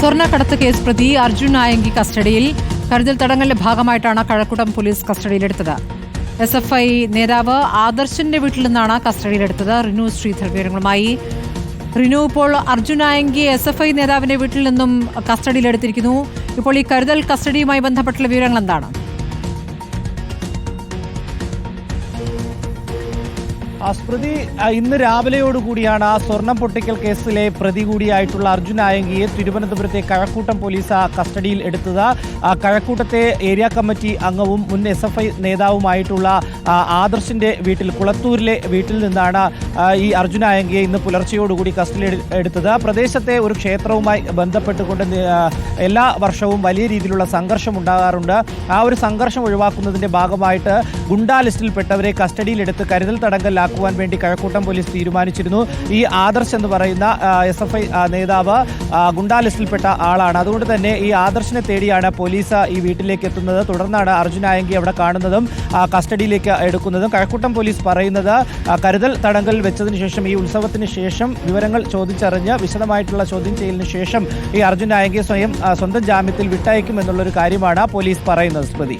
സ്വർണക്കടത്ത് കേസ് പ്രതി അർജുൻ നായങ്കി കസ്റ്റഡിയിൽ. കരുതൽ തടങ്കലിന്റെ ഭാഗമായിട്ടാണ് കഴക്കൂട്ടം പോലീസ് കസ്റ്റഡിയിലെടുത്തത്. എസ് എഫ് ഐ നേതാവ് ആദർശിന്റെ വീട്ടിൽ നിന്നാണ് കസ്റ്റഡിയിലെടുത്തത്. റിനു ശ്രീധർ വിവരങ്ങളുമായി. റിനു ഇപ്പോൾ അർജുൻ നായങ്കി എസ് എഫ് ഐ നേതാവിന്റെ വീട്ടിൽ നിന്നും കസ്റ്റഡിയിലെടുത്തിരിക്കുന്നു. ഇപ്പോൾ ഈ കരുതൽ കസ്റ്റഡിയുമായി ബന്ധപ്പെട്ടുള്ള വിവരങ്ങൾ എന്താണ്? സ്മൃതി ആ, ഇന്ന് രാവിലെയോടുകൂടിയാണ് സ്വർണം പൊട്ടിക്കൽ കേസിലെ പ്രതി കൂടിയായിട്ടുള്ള അർജുൻ ആയങ്കിയെ തിരുവനന്തപുരത്തെ കഴക്കൂട്ടം പോലീസ് കസ്റ്റഡിയിൽ എടുത്തത്. കഴക്കൂട്ടത്തെ ഏരിയ കമ്മിറ്റി അംഗവും മുൻ എസ് എഫ് ഐ നേതാവുമായിട്ടുള്ള ആദർശിന്റെ വീട്ടിൽ കുളത്തൂരിലെ വീട്ടിൽ നിന്നാണ് ഈ അർജുൻ ആയങ്കിയെ ഇന്ന് പുലർച്ചെയോടുകൂടി കസ്റ്റഡിയിൽ എടു- എടുത്തത്. പ്രദേശത്തെ ഒരു ക്ഷേത്രവുമായി ബന്ധപ്പെട്ടുകൊണ്ട് എല്ലാ വർഷവും വലിയ രീതിയിലുള്ള സംഘർഷം ഉണ്ടാകാറുണ്ട്. ആ ഒരു സംഘർഷം ഒഴിവാക്കുന്നതിന്റെ ഭാഗമായിട്ട് ഗുണ്ടാ ലിസ്റ്റിൽപ്പെട്ടവരെ കസ്റ്റഡിയിലെടുത്ത് കരുതൽ തടങ്കലിലാക്കുവാൻ വേണ്ടി കഴക്കൂട്ടം പോലീസ് തീരുമാനിച്ചിരുന്നു. ഈ ആദർശ് എന്ന് പറയുന്ന എസ് എഫ് ഐ നേതാവ് ഗുണ്ടാലിസ്റ്റിൽപ്പെട്ട ഗുണ്ടാ ലിസ്റ്റിൽപ്പെട്ട ആളാണ്. അതുകൊണ്ട് തന്നെ ഈ ആദർശിനെ തേടിയാണ് പോലീസ് ഈ വീട്ടിലേക്ക് എത്തുന്നത്. തുടർന്നാണ് അർജുൻ ആയങ്കി അവിടെ കാണുന്നതും കസ്റ്റഡിയിലേക്ക് എടുക്കുന്നതും. കഴക്കൂട്ടം പോലീസ് പറയുന്നത് കരുതൽ തടങ്കലിൽ വെച്ചതിന് ശേഷം ഈ ഉത്സവത്തിന് ശേഷം വിവരങ്ങൾ ചോദിച്ചറിഞ്ഞ് വിശദമായിട്ടുള്ള ചോദ്യം ചെയ്യലിന് ശേഷം ഈ അർജുൻ ആയങ്കിയെ സ്വയം സ്വന്തം ജാമ്യത്തിൽ വിട്ടയക്കും എന്നുള്ളൊരു കാര്യമാണ് പോലീസ് പറയുന്നത് സ്മൃതി.